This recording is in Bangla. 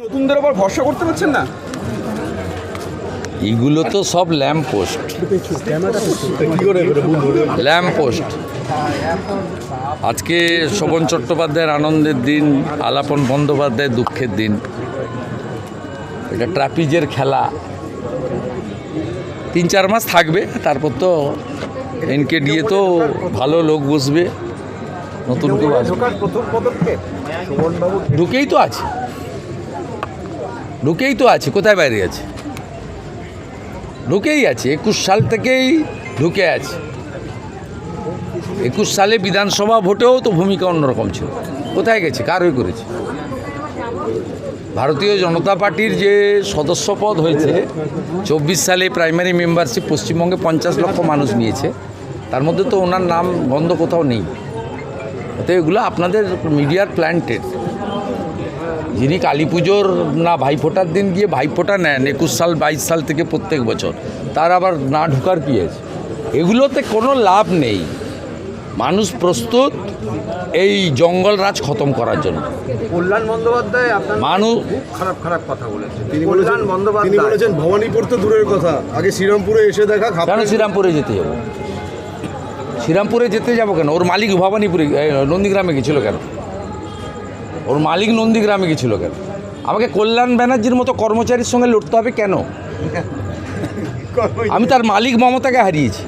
নতুনদের ওপর ভরসা করতে পারছেন না? এগুলো তো সব ল্যাম্প পোস্ট। Lamp post. আজকে শোভন চট্টোপাধ্যায়ের আনন্দের দিন আলাপন বন্দ্যোপাধ্যায়ের দুঃখের দিন। এটা ট্রাপিজের খেলা। তিন চার মাস থাকবে তারপর তো এনকে দিয়ে তো ভালো লোক বসবে। নতুন কেউ আসবে। ঢুকেই তো আছে। ঢুকেই তো আছে, কোথায় বাইরে আছে? ঢুকেই আছে, একুশ সাল থেকেই ঢুকে আছে। একুশ সালে বিধানসভা ভোটেও তো ভূমিকা অন্যরকম ছিল। কোথায় গেছে? কার হয়ে করেছে? ভারতীয় জনতা পার্টির যে সদস্য পদ হয়েছে, চব্বিশ সালে প্রাইমারি মেম্বারশিপ পশ্চিমবঙ্গে পঞ্চাশ লক্ষ মানুষ নিয়েছে। তার মধ্যে তো ওনার নাম গন্ধ কোথাও নেই। তো এগুলো আপনাদের মিডিয়ার প্ল্যান্টেড যিনি কালী পুজোর না ভাইফোঁটার দিন গিয়ে ভাইফোঁটা নেন একুশ সাল বাইশ সাল থেকে প্রত্যেক বছর তার আবার না ঢুকার কি আছে? এগুলোতে কোনো লাভ নেই। মানুষ প্রস্তুত এই জঙ্গল রাজ খতম করার জন্য। কল্যাণ বন্দ্যোপাধ্যায় মানুষ খারাপ খারাপ কথা বলেছে তিনি বলেছেন কল্যাণ তিনি বন্দ্যোপাধ্যায় বলেছেন ভবানীপুর তো দূরের কথা। আগে শ্রীরামপুরে এসে দেখা কেন শ্রীরামপুরে যেতে যাব? শ্রীরামপুরে যেতে যাব কেন? ওর মালিক ভবানীপুরে নন্দীগ্রামে গেছিল কেন? ওর মালিক নন্দীগ্রামে গেছিল কেন? আমাকে কল্যাণ ব্যানার্জির মতো কর্মচারীর সঙ্গে লড়তে হবে কেন? আমি তার মালিক মমতাকে হারিয়েছি।